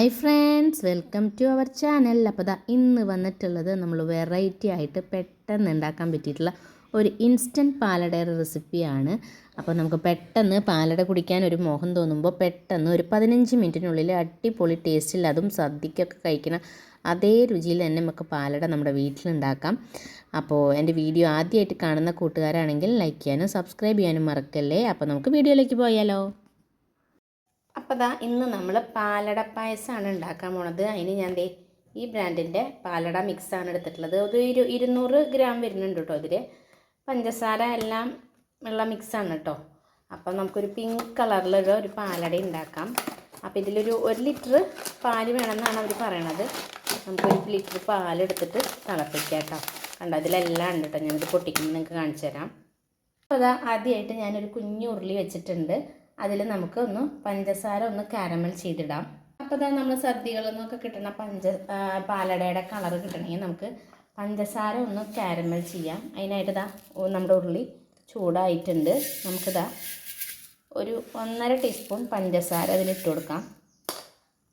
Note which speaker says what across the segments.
Speaker 1: Hi friends welcome to our channel അപ്പോൾ ദാ ഇന്ന് വന്നിട്ടുള്ളത് നമ്മൾ വെറൈറ്റി ആയിട്ട് പെട്ടെന്ന് ഉണ്ടാക്കാൻ പറ്റിയിട്ടുള്ള ഒരു ഇൻസ്റ്റന്റ് പാലടയുടെ റെസിപ്പിയാണ് അപ്പോൾ നമുക്ക് പെട്ടെന്ന് പാലട കുടിക്കാൻ ഒരു മോഹം തോന്നുമ്പോൾ പെട്ടെന്ന് ഒരു പതിനഞ്ച് മിനിറ്റിനുള്ളിൽ അടിപൊളി ടേസ്റ്റിൽ അതും സദ്യക്കൊക്കെ കഴിക്കണം അതേ രുചിയിൽ തന്നെ നമുക്ക് പാലട നമ്മുടെ വീട്ടിലുണ്ടാക്കാം അപ്പോൾ എന്റെ വീഡിയോ ആദ്യമായിട്ട് കാണുന്ന കൂട്ടുകാരാണെങ്കിൽ ലൈക്ക് ചെയ്യാനും സബ്സ്ക്രൈബ് ചെയ്യാനും മറക്കല്ലേ? അപ്പോൾ നമുക്ക് വീഡിയോയിലേക്ക് പോയാലോ. അപ്പോൾ ദാ ഇന്ന് നമ്മൾ പാലട പായസമാണ് ഉണ്ടാക്കാൻ പോണത്. അതിന് ഞാൻ ദേ ഈ ബ്രാൻഡിന്റെ പാലട മിക്സാണ് എടുത്തിട്ടുള്ളത്. ഒരു ഇരു ഇരുന്നൂറ് ഗ്രാം വരുന്നുണ്ട് കേട്ടോ ഇതിൽ പഞ്ചസാര എല്ലാം ഉള്ള മിക്സാണ് കേട്ടോ. അപ്പോൾ നമുക്കൊരു പിങ്ക് കളറിലുള്ള ഒരു പാലട ഉണ്ടാക്കാം. അപ്പോൾ ഇതിലൊരു ഒരു ലിറ്റർ പാൽ വേണമെന്നാണ് അവർ പറയണത്. നമുക്കൊരു ലിറ്റർ പാലെടുത്തിട്ട് തിളപ്പിക്കാം കേട്ടോ. കണ്ടോ? അതിലെല്ലാം ഉണ്ട് കേട്ടോ. ഞാനിത് പൊട്ടിക്കുമ്പോൾ നിങ്ങൾക്ക് കാണിച്ചു തരാം. അപ്പോൾ അതാ ആദ്യമായിട്ട് ഞാനൊരു കുഞ്ഞു ഉരുളി വെച്ചിട്ടുണ്ട്. അതിൽ നമുക്ക് ഒന്ന് പഞ്ചസാര ഒന്ന് കാരമൽ ചെയ്തിടാം. അപ്പോൾ തന്നെ നമ്മൾ സദ്യകളിൽ കിട്ടുന്ന പഞ്ച പാലടയുടെ കളർ കിട്ടണമെങ്കിൽ നമുക്ക് പഞ്ചസാര ഒന്ന് കാരമൽ ചെയ്യാം. അതിനായിട്ട് ഇതാ നമ്മുടെ ഉരുളി ചൂടായിട്ടുണ്ട്. നമുക്കിതാ ഒരു ഒന്നര ടീസ്പൂൺ പഞ്ചസാര അതിലിട്ട് കൊടുക്കാം.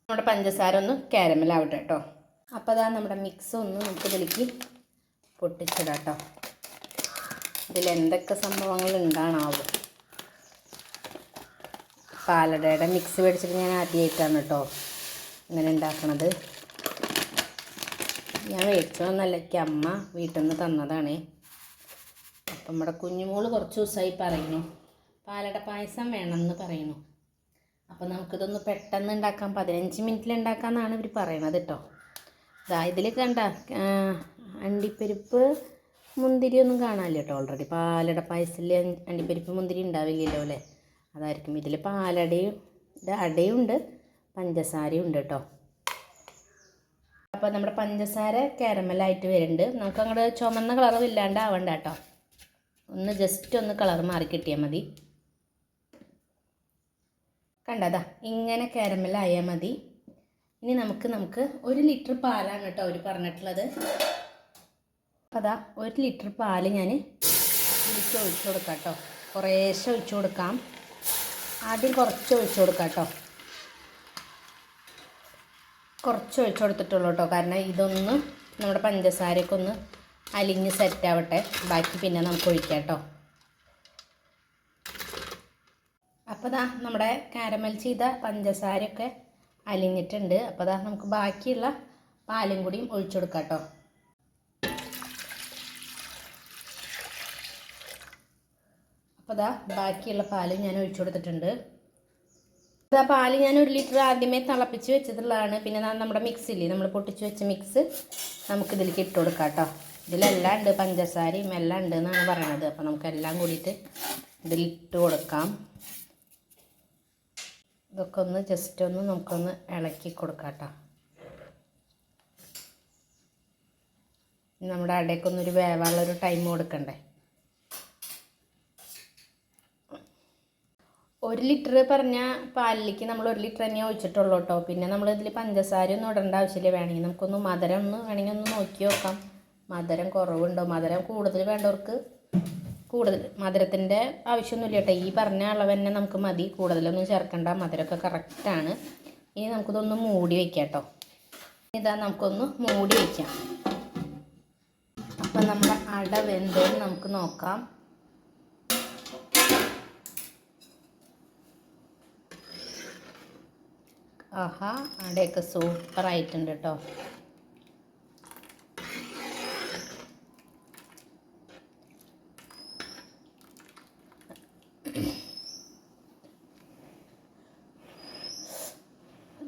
Speaker 1: നമ്മുടെ പഞ്ചസാര ഒന്ന് കാരമൽ ആവട്ടെ കേട്ടോ. അപ്പോൾ അതാ നമ്മുടെ മിക്സ് ഒന്ന് നമുക്ക് ഇതിലേക്ക് പൊട്ടിച്ചിടാം കേട്ടോ. ഇതിൽ എന്തൊക്കെ സംഭവങ്ങൾ ഉണ്ടാണാവും? പാലടയുടെ മിക്സ് മേടിച്ചിട്ട് ഞാൻ ആദ്യമായിട്ടാണ് കേട്ടോ ഇങ്ങനെ ഉണ്ടാക്കണത്. ഞാൻ മേടിച്ചതൊന്നല്ല എനിക്ക് അമ്മ വീട്ടിൽ നിന്ന് തന്നതാണ്. അപ്പം നമ്മുടെ കുഞ്ഞുമോൾ കുറച്ച് ദിവസമായി പറയുന്നു പാലട പായസം വേണമെന്ന് പറയുന്നു. അപ്പോൾ നമുക്കിതൊന്ന് പെട്ടെന്ന് ഉണ്ടാക്കാം പതിനഞ്ച് മിനിറ്റിൽ ഉണ്ടാക്കാമെന്നാണ് ഇവർ പറയണത് കേട്ടോ. ഇതാ ഇതിൽ കണ്ട അണ്ടിപ്പരിപ്പ് മുന്തിരി ഒന്നും കാണാനില്ല കേട്ടോ ഓൾറെഡി പാലട പായസത്തിൽ അണ്ടിപ്പരിപ്പ് മുന്തിരി ഉണ്ടാവില്ലല്ലോ അല്ലേ? അതായിരിക്കും. ഇതിൽ പാലടയും അടയുണ്ട് പഞ്ചസാരയും ഉണ്ട് കേട്ടോ അപ്പോൾ നമ്മുടെ പഞ്ചസാര കാരമലായിട്ട് വരുന്നുണ്ട്. നമുക്ക് അങ്ങോട്ട് ചുമന്ന കളറും ഇല്ലാണ്ട് ആവണ്ട കേട്ടോ ഒന്ന് ജസ്റ്റ് ഒന്ന് കളർ മാറി കിട്ടിയാൽ മതി. കണ്ടതാ ഇങ്ങനെ കാരമലായാൽ മതി. ഇനി നമുക്ക് നമുക്ക് ഒരു ലിറ്റർ പാലാണ് കേട്ടോ അവർ പറഞ്ഞിട്ടുള്ളത്. അതാ ഒരു ലിറ്റർ പാൽ ഞാൻ ഒഴിച്ച് ഒഴിച്ചു കൊടുക്കാം കേട്ടോ കുറേശ്ശെ ഒഴിച്ചു കൊടുക്കാം. ആദ്യം കുറച്ച് ഒഴിച്ചു കൊടുക്കാം കേട്ടോ. കുറച്ച് ഒഴിച്ചു കൊടുത്തിട്ടുള്ളൂ കേട്ടോ. കാരണം ഇതൊന്ന് നമ്മുടെ പഞ്ചസാരയൊക്കെ ഒന്ന് അലിഞ്ഞ് സെറ്റാവട്ടെ ബാക്കി പിന്നെ നമുക്ക് ഒഴിക്കാം കേട്ടോ. അപ്പോൾ ദാ നമ്മുടെ കാരമൽ ചെയ്ത പഞ്ചസാരയൊക്കെ അലിഞ്ഞിട്ടുണ്ട്. അപ്പോൾ ദാ നമുക്ക് ബാക്കിയുള്ള പാലും കൂടിയും ഒഴിച്ചു കൊടുക്കാം കേട്ടോ. അപ്പോൾ അതാ ബാക്കിയുള്ള പാൽ ഞാൻ ഒഴിച്ചു കൊടുത്തിട്ടുണ്ട്. ഇതാ പാൽ ഞാൻ ഒരു ലിറ്റർ ആദ്യമേ തിളപ്പിച്ച് വെച്ചിട്ടുള്ളതാണ്. പിന്നെ നമ്മുടെ മിക്സില്ലേ നമ്മൾ പൊട്ടിച്ച് വെച്ച മിക്സ് നമുക്ക് ഇതിലേക്ക് ഇട്ട് കൊടുക്കാം കേട്ടോ ഇതിലെല്ലാം ഉണ്ട് പഞ്ചസാരയും എല്ലാം ഉണ്ട് എന്നാണ് പറയണത്. അപ്പോൾ നമുക്കെല്ലാം കൂടിയിട്ട് ഇതിലിട്ട് കൊടുക്കാം. ഇതൊക്കെ ഒന്ന് ജസ്റ്റ് ഒന്ന് നമുക്കൊന്ന് ഇളക്കി കൊടുക്കാം കേട്ടോ നമ്മുടെ അടയ്ക്കൊന്നൊരു വേവാനുള്ളൊരു ടൈം കൊടുക്കണ്ടേ? ഒരു ലിറ്റർ പറഞ്ഞ പാലിലേക്ക് നമ്മൾ ഒരു ലിറ്റർ തന്നെ ഒഴിച്ചിട്ടുള്ളൂ കേട്ടോ. പിന്നെ നമ്മൾ ഇതിൽ പഞ്ചസാര ഒന്നും ഇടേണ്ട ആവശ്യമില്ല. വേണമെങ്കിൽ നമുക്കൊന്ന് മധുരം ഒന്ന് വേണമെങ്കിൽ ഒന്ന് നോക്കി നോക്കാം. മധുരം കുറവുണ്ടോ? മധുരം കൂടുതൽ വേണ്ടവർക്ക് കൂടുതൽ മധുരത്തിന്റെ ആവശ്യമൊന്നുമില്ല കേട്ടോ. ഈ പറഞ്ഞ അളവ് തന്നെ നമുക്ക് മതി. കൂടുതലൊന്നും ചേർക്കണ്ട. മധുരമൊക്കെ കറക്റ്റാണ് ഇനി നമുക്കിതൊന്ന് മൂടി വയ്ക്കാം കേട്ടോ. ഇതാ നമുക്കൊന്ന് മൂടി വയ്ക്കാം അപ്പം നമ്മുടെ അട നമുക്ക് നോക്കാം. ആഹാ അടയൊക്കെ സൂപ്പറായിട്ടുണ്ട് കേട്ടോ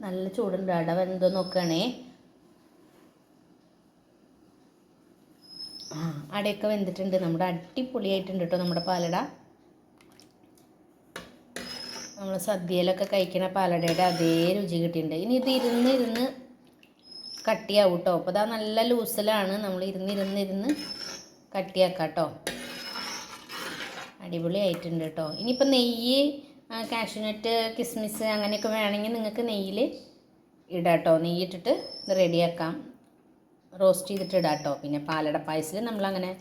Speaker 1: നല്ല ചൂടുണ്ട് അട വെന്തോ നോക്കുകയാണേ ആ അടയൊക്കെ വെന്തിട്ടുണ്ട് നമ്മുടെ അടിപൊളിയായിട്ടുണ്ട് കേട്ടോ നമ്മുടെ പാലട. നമ്മൾ സദ്യയിലൊക്കെ കഴിക്കണ പാലടയുടെ അതേ രുചി കിട്ടിയിട്ടുണ്ട്. ഇനി ഇത് ഇരുന്ന് ഇരുന്ന് കട്ടിയാവും കേട്ടോ അപ്പോൾ ഇതാ നല്ല ലൂസിലാണ്. നമ്മൾ ഇരുന്ന് ഇരുന്ന് ഇരുന്ന് കട്ടിയാക്കാം കേട്ടോ അടിപൊളിയായിട്ടുണ്ട് കേട്ടോ ഇനിയിപ്പോൾ നെയ്യ് കാഷ്യൂനട്ട് കിസ്മിസ് അങ്ങനെയൊക്കെ വേണമെങ്കിൽ നിങ്ങൾക്ക് നെയ്യിൽ ഇടാം കേട്ടോ നെയ്യിട്ടിട്ട് റെഡിയാക്കാം. റോസ്റ്റ് ചെയ്തിട്ട് ഇടാം കേട്ടോ പിന്നെ പാലട പായസത്തിൽ നമ്മളങ്ങനെ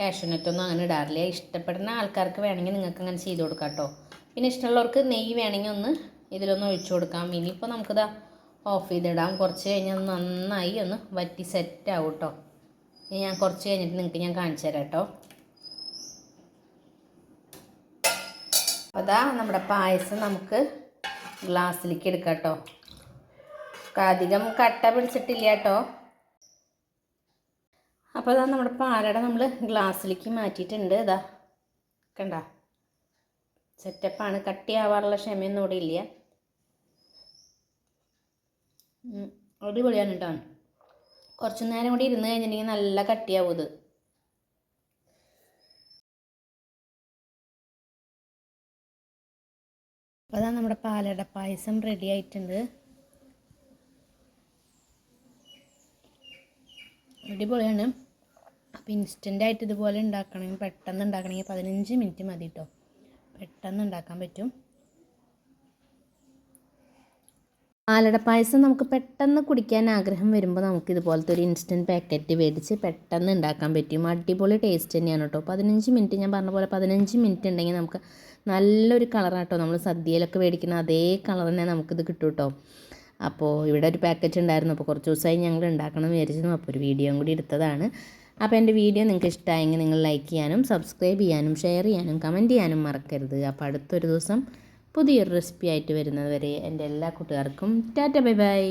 Speaker 1: കാഷ്യൂനട്ടൊന്നും അങ്ങനെ ഇടാറില്ല. ഇഷ്ടപ്പെടുന്ന ആൾക്കാർക്ക് വേണമെങ്കിൽ നിങ്ങൾക്ക് അങ്ങനെ ചെയ്ത് കൊടുക്കാം കേട്ടോ പിന്നെ ഇഷ്ടമുള്ളവർക്ക് നെയ്യ് വേണമെങ്കിൽ ഒന്ന് ഇതിലൊന്ന് ഒഴിച്ചു കൊടുക്കാം. ഇനിയിപ്പോൾ നമുക്കിതാ ഓഫ് ചെയ്തിടാം. കുറച്ച് കഴിഞ്ഞാൽ നന്നായി ഒന്ന് വറ്റി സെറ്റ് ആവും കേട്ടോ ഇനി ഞാൻ കുറച്ച് കഴിഞ്ഞിട്ട് നിങ്ങൾക്ക് ഞാൻ കാണിച്ചു തരാം കേട്ടോ അതാ നമ്മുടെ പായസം നമുക്ക് ഗ്ലാസ്സിലേക്ക് എടുക്കാം കേട്ടോ അധികം കട്ട പിടിച്ചിട്ടില്ല കേട്ടോ അപ്പോൾ അതാ നമ്മുടെ പാലട നമ്മൾ ഗ്ലാസ്സിലേക്ക് മാറ്റിയിട്ടുണ്ട്. ഇതാ കണ്ട? സെറ്റപ്പാണ്. കട്ടിയാവാറുള്ള ക്ഷമയൊന്നും ഇവിടെ ഇല്ല. അടിപൊളിയാണ് കേട്ടോ കുറച്ച് നേരം കൂടി ഇരുന്ന് കഴിഞ്ഞിട്ടുണ്ടെങ്കിൽ നല്ല കട്ടിയാവും ഇത്. അപ്പോൾ അതാ നമ്മുടെ പാലട പായസം റെഡി ആയിട്ടുണ്ട്. അടിപൊളിയാണ്. അപ്പോൾ ഇൻസ്റ്റന്റ് ആയിട്ട് ഇതുപോലെ ഉണ്ടാക്കണമെങ്കിൽ പെട്ടെന്ന് ഉണ്ടാക്കണമെങ്കിൽ പതിനഞ്ച് മിനിറ്റ് മതി കേട്ടോ പെട്ടെന്ന് ഉണ്ടാക്കാൻ പറ്റും. ആലട പായസം നമുക്ക് പെട്ടെന്ന് കുടിക്കാൻ ആഗ്രഹം വരുമ്പോൾ നമുക്ക് ഇതുപോലത്തെ ഒരു ഇൻസ്റ്റന്റ് പാക്കറ്റ് മേടിച്ച് പെട്ടെന്ന് ഉണ്ടാക്കാൻ പറ്റും. അടിപൊളി ടേസ്റ്റ് തന്നെയാണ് കേട്ടോ. പതിനഞ്ച് മിനിറ്റ് ഞാൻ പറഞ്ഞ പോലെ പതിനഞ്ച് മിനിറ്റ് ഉണ്ടെങ്കിൽ നമുക്ക് നല്ലൊരു കളറാട്ടോ നമ്മൾ സദ്യയിലൊക്കെ മേടിക്കുന്ന അതേ കളർ തന്നെ നമുക്കിത് കിട്ടും കേട്ടോ. അപ്പോൾ ഇവിടെ ഒരു പാക്കറ്റ് ഉണ്ടായിരുന്നു. അപ്പോൾ കുറച്ച് ദിവസമായി ഞങ്ങൾ ഉണ്ടാക്കണം വിചാരിച്ചിരുന്നു. അപ്പോൾ ഒരു വീഡിയോയും കൂടി എടുത്തതാണ്. അപ്പോൾ എന്റെ വീഡിയോ നിങ്ങൾക്ക് ഇഷ്ടമായെങ്കിൽ നിങ്ങൾ ലൈക്ക് ചെയ്യാനും സബ്സ്ക്രൈബ് ചെയ്യാനും ഷെയർ ചെയ്യാനും കമന്റ് ചെയ്യാനും മറക്കരുത്. അപ്പോൾ അടുത്തൊരു ദിവസം പുതിയൊരു റെസിപ്പി ആയിട്ട് വരുന്നത് വരെ എന്റെ എല്ലാ കൂട്ടുകാർക്കും ടാറ്റ ബൈ ബൈ.